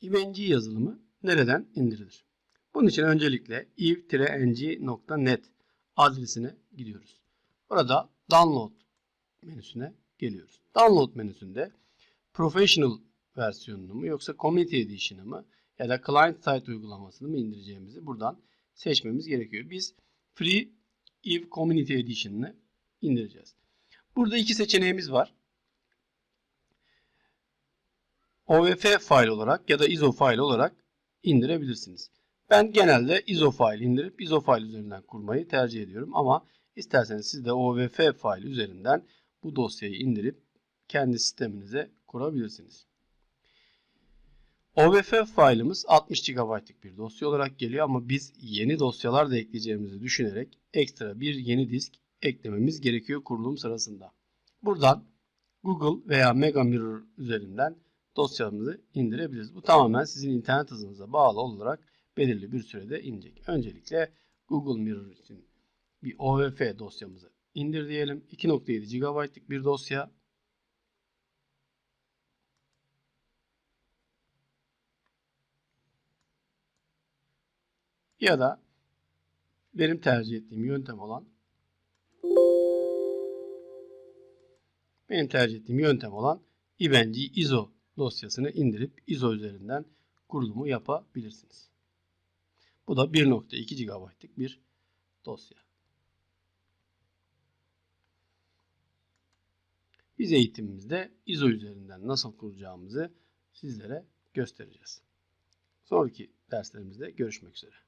IVNG yazılımı nereden indirilir? Bunun için öncelikle iv-ng.net adresine gidiyoruz. Burada download menüsüne geliyoruz. Download menüsünde professional versiyonunu mu yoksa community edition'ı mı ya da client site uygulamasını mı indireceğimizi buradan seçmemiz gerekiyor. Biz free Eve Community Edition'ını indireceğiz. Burada iki seçeneğimiz var. OVF file olarak ya da ISO file olarak indirebilirsiniz. Ben genelde ISO file indirip ISO file üzerinden kurmayı tercih ediyorum ama isterseniz siz de OVF file üzerinden bu dosyayı indirip kendi sisteminize kurabilirsiniz. OVF failimiz 60 GB'lık bir dosya olarak geliyor ama biz yeni dosyalar da ekleyeceğimizi düşünerek ekstra bir yeni disk eklememiz gerekiyor kurulum sırasında. Buradan Google veya Mega Mirror üzerinden dosyamızı indirebiliriz. Bu tamamen sizin internet hızınıza bağlı olarak belirli bir sürede inecek. Öncelikle Google Mirror için bir OVF dosyamızı indir diyelim. 2.7 GB'lık bir dosya. Ya da benim tercih ettiğim yöntem olan benim tercih ettiğim yöntem olan Ivengi ISO dosyasını indirip ISO üzerinden kurulumu yapabilirsiniz. Bu da 1.2 GB'lık bir dosya. Biz eğitimimizde ISO üzerinden nasıl kuracağımızı sizlere göstereceğiz. Sonraki derslerimizde görüşmek üzere.